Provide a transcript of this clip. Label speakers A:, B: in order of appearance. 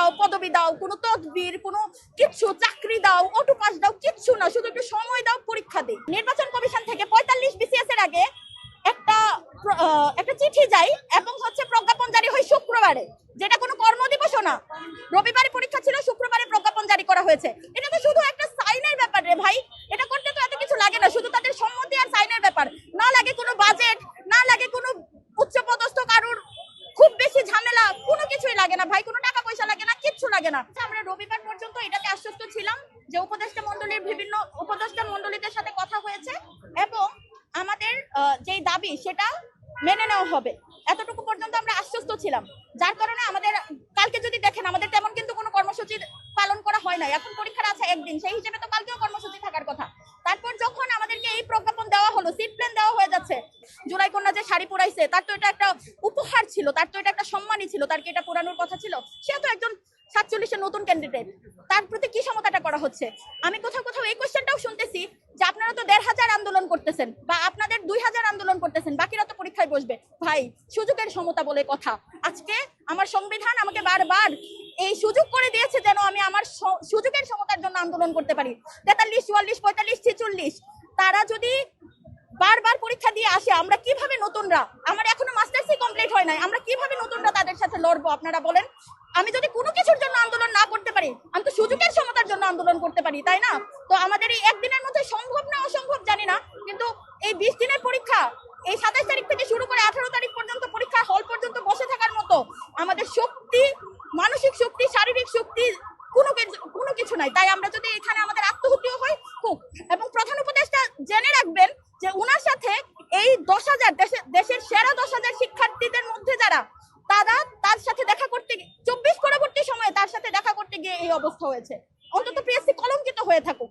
A: দাও, পদবি দাও, কোনো তদবির, কোনো কিচ্ছু, চাকরি দাও অটো পাস দাও, কিচ্ছু না, শুধু একটু সময় দাও, পরীক্ষা দিই। নির্বাচন কমিশন থেকে পঁয়তাল্লিশ বিসিএস এর আগে একটা একটা চিঠি যায় এবং হচ্ছে প্রজ্ঞাপন জারি হয় শুক্রবারে, যেটা কোনো কর্মদিবসও না। রবিবারে পরীক্ষা ছিল, শুক্রবারে প্রজ্ঞাপন জারি করা হয়েছে। এটা তো শুধু একটা সাইনের ব্যাপার রে ভাই। এটা করতে তো এত কিছু লাগে না, শুধু তাদের সম্মতি আর সাইনের ব্যাপার। না লাগে কোনো বাজেট না লাগে কোনো উচ্চপদস্থ কারুর খুব বেশি ঝামেলা, কোনো কিছুই লাগে না ভাই কোনো টাকা পয়সা লাগে না কিচ্ছু লাগে না। আচ্ছা, আমরা রবিবার পর্যন্ত এটাতে আশ্বস্ত ছিলাম যে উপদেষ্টা মন্ডলীর বিভিন্ন উপদেষ্টা মন্ডলীদের সাথে কথা হয়েছে এবং আমাদের যেই দাবি সেটা মেনে নেওয়া হবে। এতটুকু পর্যন্ত আমরা আশ্বস্ত ছিলাম। যার কারণে আমাদের কালকে যদি দেখেন আমাদের তেমন কিন্তু কোনো কর্মসূচি পালন করা হয় না এখন পরীক্ষার আছে একদিন সেই হিসেবে তো কালকেও কর্মসূচি পরাইছে তার তো এটা একটা উপহার ছিল, তার তো এটা একটা সম্মানই ছিল, তার কি এটা পুরানোর কথা ছিল? সে তো একজন সাতচল্লিশের নতুন ক্যান্ডিডেট তার প্রতি কি সমতাটা করা হচ্ছে? আমি কোথাও কোথাও এই কোশ্চেনটাও শুনতেছি যে আপনারা তো দেড় হাজার আন্দোলন করতেছেন, বা আপনাদের দুই হাজার আন্দোলন করতেছেন, বাকিরা তো পরীক্ষায় বসবে। ভাই, সুযোগের সমতা বলে কথা। আজকে আমার সংবিধান আমাকে বারবার এই সুযোগ করে দিয়েছে যেন আমি আমার সুযোগের সমতার জন্য আন্দোলন করতে পারি। তেতাল্লিশ, চুয়াল্লিশ, পঁয়তাল্লিশ, ছেচল্লিশ। তারা যদি বারবার পরীক্ষা দিয়ে আসে, আমরা কীভাবে নতুনরা? আমার এখনও মাস্টার্সই কমপ্লিট হয় নাই। আমরা কীভাবে নতুনরা তাদের সাথে লড়বো, আপনারা বলেন? আমি যদি কোনো কিছুর জন্য আন্দোলন না করতে পারি, আমি তো সুযোগের সমতার জন্য আন্দোলন করতে পারি, তাই না? তো আমাদের এই একদিনের মধ্যে সম্ভব না অসম্ভব জানি না, কিন্তু এই বিশ দিনের পরীক্ষা, এই সাতাশ তারিখ থেকে শুরু করে আঠারো তারিখ পর্যন্ত পরীক্ষা হল পর্যন্ত বসে থাকার মতো আমাদের শক্তি, মানসিক শক্তি, শারীরিক শক্তি কোনো কোনো কিছু নাই। তাই আমরা যদি এখানে আমাদের আত্মহত্যা হয় হোক এবং প্রধান উপদেশটা জেনে রাখবেন যে উনার সাথে এই দশ হাজার দেশের দেশের সেরা দশ হাজার শিক্ষার্থীদের মধ্যে যারা, তারা তার সাথে দেখা করতে গিয়ে, চব্বিশ পরবর্তী সময়ে তার সাথে দেখা করতে গিয়ে এই অবস্থা হয়েছে। অন্তত পিএসসি কলঙ্কিত হয়ে থাকুক।